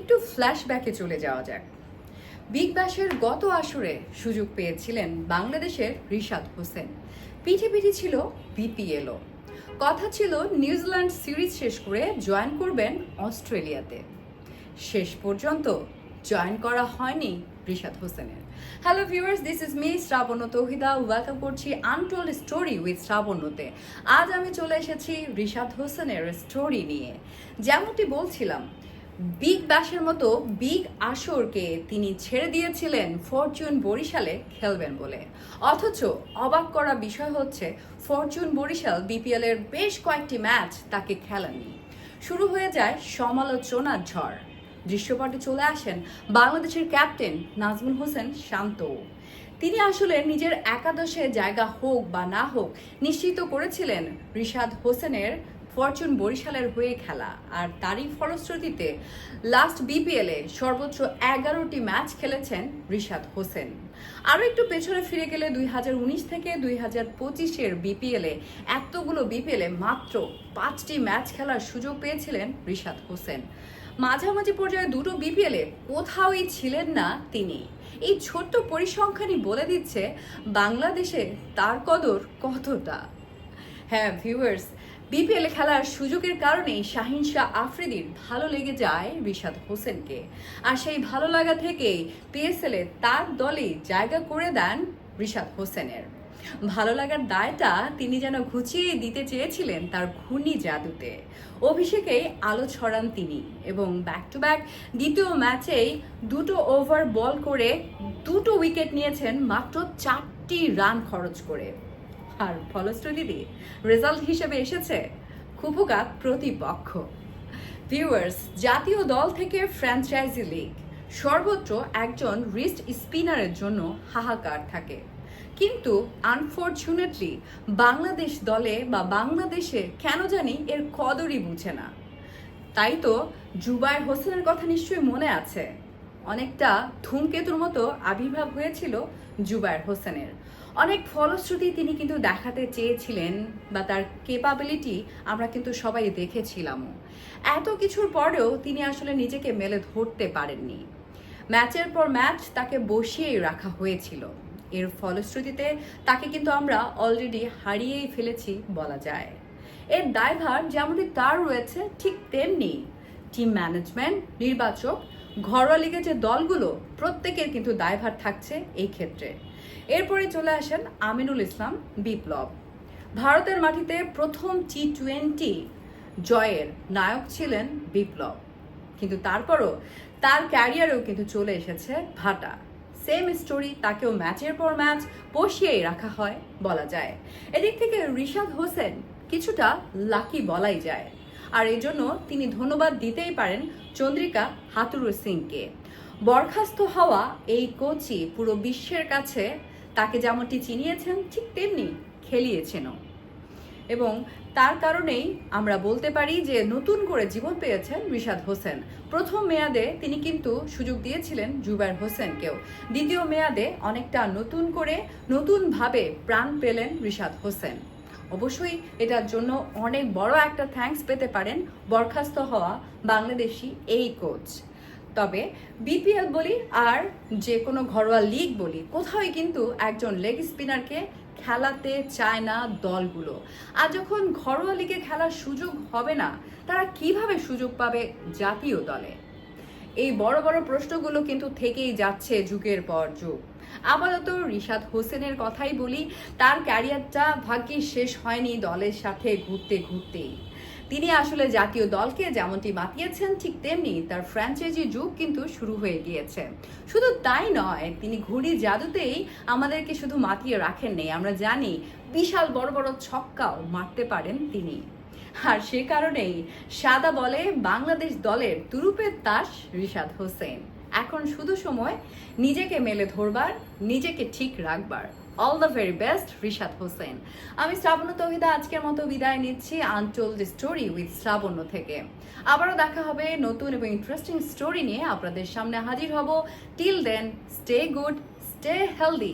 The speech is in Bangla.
একটু ফ্ল্যাশব্যাকে চলে যাওয়া যাক। বিগ ব্যাশের গত আসরে সুযোগ পেয়েছিলেন বাংলাদেশের রিশাদ হোসেন। পিঠে পিঠে ছিল বিপিএলও কথা ছিল নিউজিল্যান্ড সিরিজ শেষ করে জয়েন করবেন অস্ট্রেলিয়াতে। শেষ পর্যন্ত জয়েন করা হয়নি রিশাদ হোসেনের। Hello viewers this is me Shrabon Tauhida. Welcome করছি আনটোল্ড স্টোরি উইথ শ্রাবণতে আজ আমি চলে এসেছি রিশাদ হোসেনের স্টোরি নিয়ে। যেমনটি বলছিলাম বিগ ব্যাশের মতো বিগ আসরকে তিনি ছেড়ে দিয়েছিলেন ফরচুন বরিশালে খেলবেন বলে। অথচ অবাক করা বিষয় হচ্ছে, ফরচুন বরিশাল বিপিএল এর বেশ কয়েকটি ম্যাচ তাকে খেলাননি। শুরু হয়ে যায় সমালোচনার ঝড়। দৃশ্যপটে চলে আসেন বাংলাদেশের ক্যাপ্টেন নাজমুল হোসেন শান্ত। তিনি আসলে নিজের একাদশে জায়গা হোক বা না হোক নিশ্চিত করেছিলেন রিশাদ হোসেনের ফরচুন বরিশালের হয়ে খেলা। আর তারই ফলশ্রুতিতে লাস্ট বিপিএলে সর্বোচ্চ এগারোটি ম্যাচ খেলেছেন রিশাদ হোসেন। আরও একটু পেছনে ফিরে গেলে দুই হাজার উনিশ থেকে দুই হাজার পঁচিশের বিপিএলে এতগুলো বিপিএলে মাত্র পাঁচটি ম্যাচ খেলার সুযোগ পেয়েছিলেন রিশাদ হোসেন। মাঝামাঝি পর্যায়ে দুটো বিপিএলে কোথাওই ছিলেন না তিনি। এই ছোট্ট পরিসংখ্যানই বলে দিচ্ছে বাংলাদেশে তার কদর কতটা। হ্যাঁ ভিউয়ার্স বিপিএল খেলার সুযোগের কারণেই শাহিন শাহ আফ্রিদির ভালো লেগে যায় রিশাদ হোসেনকে। আর সেই ভালো লাগা থেকেই পিএসএলে তার দলে জায়গা করে দেন রিশাদ হোসেনের। ভালো লাগার দায়টা তিনি যেন ঘুচিয়ে দিতে চেয়েছিলেন তার ঘূর্ণি জাদুতে। অভিষেকেই আলো ছড়ান তিনি এবং ব্যাক টু ব্যাক দ্বিতীয় ম্যাচেই দুটো ওভার বল করে দুটো উইকেট নিয়েছেন মাত্র চারটি রান খরচ করে। আর ফলশ্রুতিতে রেজাল্ট হিসেবে এসেছে কুপকাত প্রতিপক্ষ। ভিউয়ার্স জাতীয় দল থেকে ফ্র্যাঞ্চাইজি লিগ সর্বত্র একজন রিস্ট স্পিনারের জন্য হাহাকার থাকে। কিন্তু আনফর্চুনেটলি বাংলাদেশ দলে বা বাংলাদেশে কেন জানি এর কদরই বুঝে না। তাই তো জুবাইর হোসেনের কথা নিশ্চয়ই মনে আছে। অনেকটা ধূমকেতুর মতো আবির্ভাব হয়েছিল জুবাইর হোসেনের। অনেক ফলশ্রুতি তিনি কিন্তু দেখাতে চেয়েছিলেন বা তার কেপাবিলিটি আমরা কিন্তু সবাই দেখেছিলাম এত কিছুর পরেও তিনি আসলে নিজেকে মেলে ধরতে পারেননি। ম্যাচের পর ম্যাচ তাকে বসিয়েই রাখা হয়েছিল। এর ফলশ্রুতিতে তাকে কিন্তু আমরা অলরেডি হারিয়েই ফেলেছি বলা যায়। এর দায়ভার যেমনটি তার রয়েছে, ঠিক তেমনি টিম ম্যানেজমেন্ট নির্বাচক, ঘরোয়া লিগে যে দলগুলো, প্রত্যেকের কিন্তু দায়ভার থাকছে এই ক্ষেত্রে। এরপরে চলে আসেন আমিনুল ইসলাম বিপ্লব। ভারতের মাটিতে প্রথম টি টোয়েন্টি জয়ের নায়ক ছিলেন বিপ্লব। কিন্তু তারপরও তার ক্যারিয়ারেও কিন্তু চলে এসেছে ভাটা। সেম স্টোরি তাকেও ম্যাচের পর ম্যাচ বসিয়েই রাখা হয় বলা যায়। এদিক থেকে রিশাদ হোসেন কিছুটা লাকি বলাই যায়। আর এজন্য তিনি ধন্যবাদ দিতেই পারেন চন্দ্রিকা হাতুরু সিংকে। বরখাস্ত হওয়া এই কোচই পুরো বিশ্বের কাছে তাকে যেমনটি চিনিয়েছেন, ঠিক তেমনি খেলিয়েছেনও। এবং তার কারণেই আমরা বলতে পারি যে নতুন করে জীবন পেয়েছেন রিশাদ হোসেন। প্রথম মেয়াদে তিনি কিন্তু সুযোগ দিয়েছিলেন জুবাইর হোসেনকেও। দ্বিতীয় মেয়াদে অনেকটা নতুন করে, নতুনভাবে প্রাণ পেলেন রিশাদ হোসেন। অবশ্যই এটার জন্য অনেক বড় একটা থ্যাঙ্কস পেতে পারেন বরখাস্ত হওয়া বাংলাদেশি এই কোচ। তবে বিপিএল বলি আর যে কোনো ঘরোয়া লিগ বলি, কোথাওই কিন্তু একজন লেগ স্পিনারকে খেলাতে চায় না দলগুলো। আর যখন ঘরোয়া লিগে খেলার সুযোগ হবে না, তারা কীভাবে সুযোগ পাবে জাতীয় দলে? এই বড় বড় প্রশ্নগুলো কিন্তু থেকেই যাচ্ছে যুগের পর যুগ। আপাতত রিশাদ হোসেনের কথাই বলি, তার ক্যারিয়ারটা ভাগ্যে শেষ হয়নি দলের সাথে ঘুরতে ঘুরতেই। তিনি আসলে জাতীয় দলকে যেমনটি মাতিয়েছেন, ঠিক তেমনি তার ফ্র্যাঞ্চাইজি যুগ কিন্তু শুরু হয়ে গিয়েছে। শুধু তাই নয়, তিনি ঘুড়ি জাদুতেই আমাদেরকে শুধু মাতিয়ে রাখেন রাখেননি। আমরা জানি, বিশাল বড় বড় ছক্কাও মারতে পারেন তিনি। আর সে কারণেই সাদা বলে বাংলাদেশ দলের তুরুপের তাস রিশাদ হোসেন। এখন শুধু সময় নিজেকে মেলে ধরবার, নিজেকে ঠিক রাখবার। All the very best Rishad Hossain আমি শ্রাবণ তহিদা আজকের মতো বিদায় নিচ্ছি আনটোল্ড স্টোরি উইথ শ্রাবণ্য থেকে। আবারও দেখা হবে নতুন এবং ইন্টারেস্টিং স্টোরি নিয়ে। আপনাদের সামনে হাজির হব। Till then stay good stay healthy